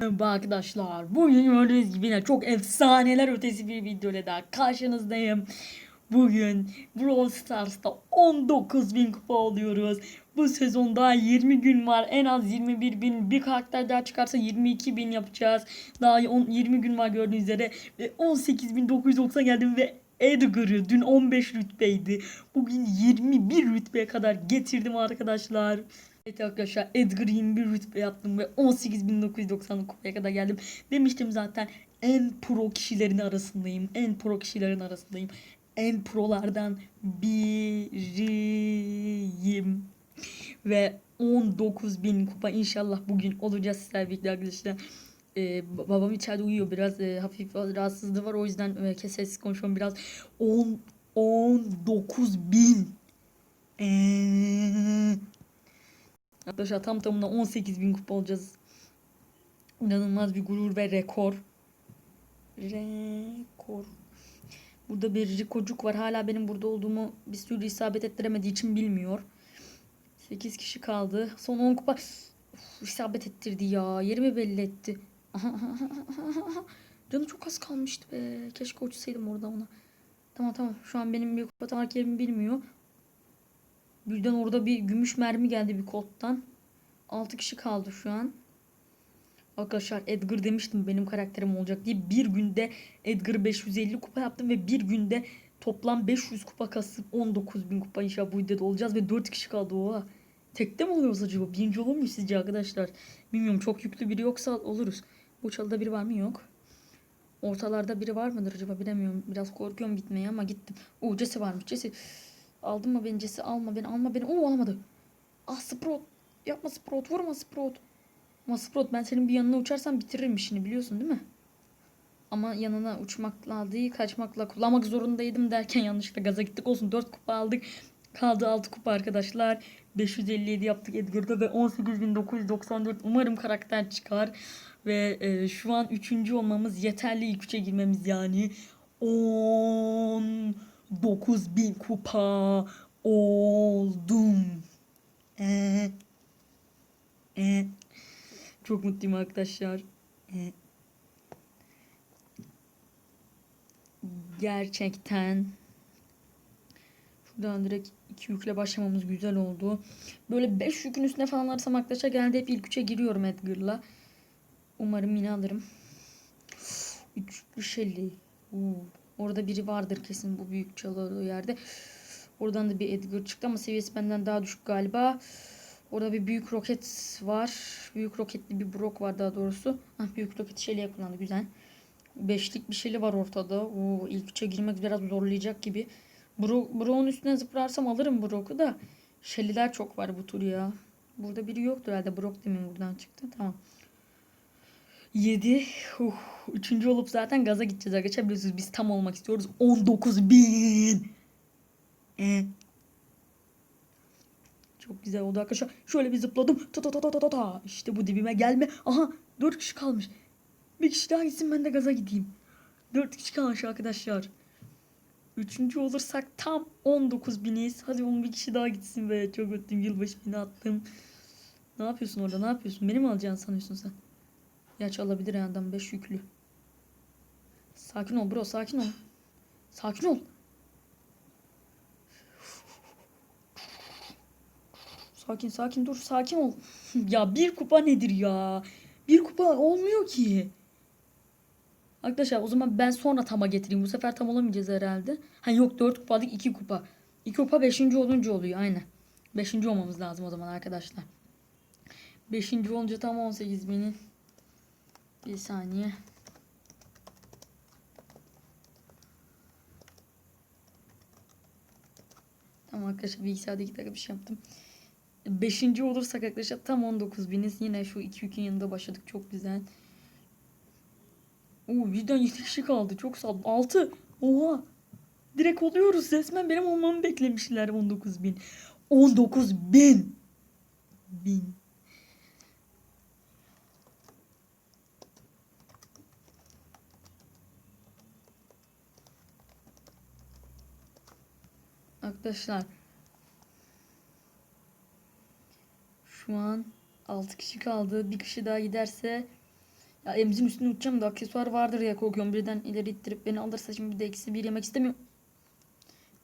Merhaba arkadaşlar. Bugün gördüğünüz gibi yine çok efsaneler ötesi bir videoyla daha karşınızdayım. Bugün Brawl Stars'ta 19.000 kupa alıyoruz. Bu sezonda 20 gün var. En az 21 bin. Bir karakter daha çıkarsa 22 bin yapacağız. Daha 10, 20 gün var gördüğünüz üzere. Ve 18.990 geldim ve Edgar'ı dün 15 rütbeydi. Bugün 21 rütbeye kadar getirdim arkadaşlar. Evet arkadaşlar Edgar 21 rütbe yaptım ve 18.990 kupaya kadar geldim. Demiştim zaten en pro kişilerin arasındayım. En pro kişilerin arasındayım. En prolardan biriyim. Ve 19.000 kupa inşallah bugün olacağız sizlerle birlikte arkadaşlar. Ee, ba- babam içeride uyuyor biraz e, hafif rahatsızlığı var o yüzden e, sessiz konuşuyorum biraz 10 19 bin Ee, Arkadaşlar tam tamına 18 bin kupa olacağız. İnanılmaz bir gurur ve rekor. Rekor. Burada bir Rikocuk var. Hala benim burada olduğumu bir sürü isabet ettiremediği için bilmiyor. 8 kişi kaldı. Son 10 kupa. Uf, isabet ettirdi ya. Yerimi belli etti. Canı çok az kalmıştı be. Keşke uçsaydım orada ona. Tamam tamam. Şu an benim bir kupa tank yerimi bilmiyor. Birden orada bir gümüş mermi geldi bir kolttan. 6 kişi kaldı şu an. Arkadaşlar Edgar demiştim benim karakterim olacak diye. Bir günde Edgar 550 kupa yaptım ve bir günde toplam 500 kupa kasıp 19.000 kupa inşallah bu videoda olacağız ve 4 kişi kaldı oha. Tekte mi oluyoruz acaba? Birinci olur muyuz sizce arkadaşlar? Bilmiyorum çok yüklü biri yoksa oluruz. Bu çalıda biri var mı? Yok. Ortalarda biri var mıdır acaba bilemiyorum. Biraz korkuyorum gitmeye ama gittim. Oo Jesse varmış. Jesse aldın mı beni Jesse alma beni alma beni. Oo alamadı. Ah Sprout. Yapma Sprout vurma Sprout. Ama Sprout ben senin bir yanına uçarsam bitiririm işini biliyorsun değil mi? Ama yanına uçmakla değil kaçmakla kullanmak zorundaydım derken yanlışlıkla gaza gittik. Olsun 4 kupa aldık. Kaldı 6 kupa arkadaşlar. 557 yaptık Edgar'da ve 18.994 umarım karakter çıkar. Ve e, şu an 3. olmamız yeterli ilk 3'e girmemiz yani. 19.000 kupa oldum. Ee, ee. Çok mutluyum arkadaşlar. Ee, gerçekten şuradan direkt iki yükle başlamamız güzel oldu. Böyle 5 yükün üstüne falan alırsam arkadaşlar geldi hep ilk 3'e giriyorum Edgar'la. Umarım yine alırım. 3 Shelly. Oo, Orada biri vardır kesin bu büyük çalı yerde. Oradan da bir Edgar çıktı ama seviyesi benden daha düşük galiba. Orada bir büyük roket var. Büyük roketli bir Brock var daha doğrusu. Hah, büyük roket Shelly'ye kullandı güzel. Beşlik bir Shelly var ortada. Oo, ilk üçe girmek biraz zorlayacak gibi. Bro Brock'un üstüne zıplarsam alırım Brock'u da. Shelly'ler çok var bu tur ya. Burada biri yoktur herhalde. Brock demin buradan çıktı. Tamam. 7. Uh, üçüncü olup zaten gaza gideceğiz arkadaşlar. Biliyorsunuz biz tam olmak istiyoruz. 19 bin. Ee. Çok güzel oldu arkadaşlar. Şöyle bir zıpladım. Ta ta ta ta ta ta. İşte bu dibime gelme. Aha 4 kişi kalmış. Bir kişi daha gitsin ben de gaza gideyim. 4 kişi kalmış arkadaşlar. Üçüncü olursak tam 19 biniz. Hadi onun bir kişi daha gitsin be. Çok öttüm. Yılbaşı bini attım. Ne yapıyorsun orada? Ne yapıyorsun? Beni mi alacaksın sanıyorsun sen? Gerçi alabilir yani adam 5 yüklü. Sakin ol bro sakin ol. Sakin ol. Sakin sakin dur sakin ol. ya bir kupa nedir ya? Bir kupa olmuyor ki. Arkadaşlar o zaman ben sonra tama getireyim. Bu sefer tam olamayacağız herhalde. Ha yok 4 kupalık 2 kupa. 2 kupa 5. olunca oluyor aynen. 5. olmamız lazım o zaman arkadaşlar. 5. olunca tam 18 binin. Bir saniye. Tamam arkadaşlar bilgisayarda dakika bir şey yaptım. Beşinci olursak arkadaşlar tam 19 biniz. Yine şu iki yükün yanında başladık. Çok güzel. Oo birden 7 kişi kaldı. Çok sağ 6. Oha. Direkt oluyoruz. Resmen benim olmamı beklemişler 19 bin. 19 bin. Bin. Arkadaşlar şu an 6 kişi kaldı. Bir kişi daha giderse Ya emzin üstüne uçacağım da aksesuar vardır diye korkuyorum. Birden ileri ittirip beni alırsa şimdi bir de eksi bir yemek istemiyorum.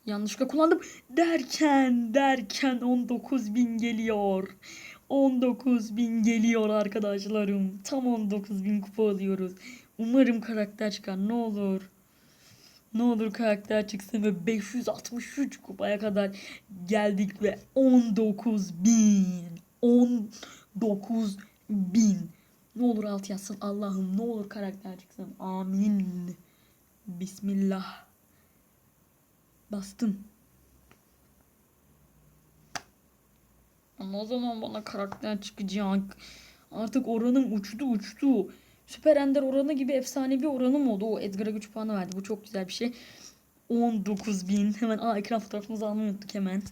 Yanlışlıkla kullandım. Derken derken 19.000 geliyor. 19.000 geliyor arkadaşlarım. Tam 19.000 kupa alıyoruz. Umarım karakter çıkar ne olur. Ne olur karakter çıksın ve 563 kupaya kadar geldik ve 19.000 19.000 Ne olur alt yazsın Allah'ım ne olur karakter çıksın. Amin. Bismillah. Bastım. Ama o zaman bana karakter çıkacak. Artık oranım uçtu uçtu. Süper Ender oranı gibi efsanevi oranım oldu. O Edgar'a güç puanı verdi. Bu çok güzel bir şey. 19.000. Hemen aa ekran fotoğrafımızı almayı unuttuk hemen.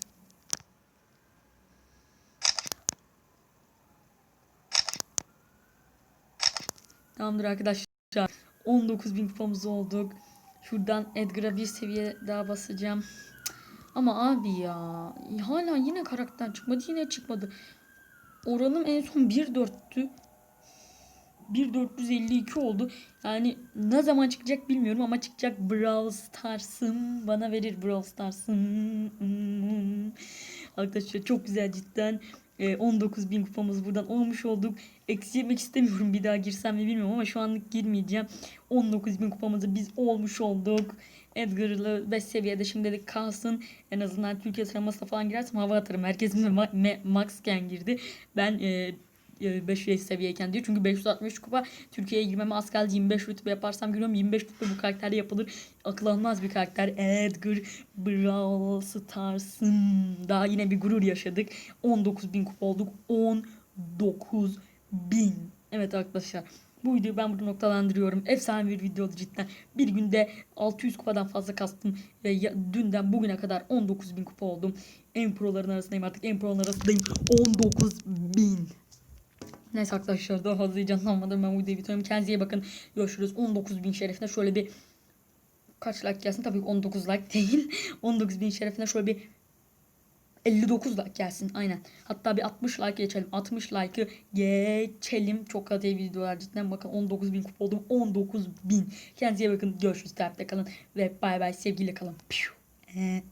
Tamamdır arkadaşlar. 19.000 kupamız olduk. Şuradan Edgar'a bir seviye daha basacağım. Ama abi ya hala yine karakter çıkmadı yine çıkmadı. Oranım en son 1.4'tü. 1.452 oldu. Yani ne zaman çıkacak bilmiyorum ama çıkacak Brawl Stars'ım. Bana verir Brawl Stars'ım. Arkadaşlar çok güzel cidden. Ee, 19.000 kupamız buradan olmuş olduk. Eksi yemek istemiyorum bir daha girsem mi bilmiyorum ama şu anlık girmeyeceğim. 19.000 kupamızı biz olmuş olduk. Edgar'lı 5 seviyede şimdilik kalsın. En azından Türkiye sıralamasına falan girersem hava atarım. Herkesin ma- me- maxken girdi. Ben e, 5 seviyeyken diyor. Çünkü 563 kupa Türkiye'ye girmeme az kaldı. 25 rütbe yaparsam giriyorum. 25 rütbe bu karakterle yapılır. Akıl almaz bir karakter. Edgar Brawl Stars'ın. Daha yine bir gurur yaşadık. 19.000 kupa olduk. 19.000. Evet arkadaşlar. Bu videoyu ben burada noktalandırıyorum. Efsane bir video oldu cidden. Bir günde 600 kupadan fazla kastım. Ve ya- dünden bugüne kadar 19.000 kupa oldum. En proların arasındayım artık. En proların arasındayım. 19.000. Neyse arkadaşlar daha fazla heyecanlanmadım. Ben bu videoyu bitiriyorum. Kendinize iyi bakın. Görüşürüz. 19.000 şerefine şöyle bir kaç like gelsin? Tabii ki 19 like değil. 19.000 şerefine şöyle bir 59 like gelsin aynen. Hatta bir 60 like geçelim. 60 like'ı geçelim. Çok kaliteli videolar cidden. Bakın 19.000 kupa oldum. 19.000. Kendinize iyi bakın. Görüşürüz. Takipte kalın. Ve bay bay. Sevgiyle kalın. Piu. Ee,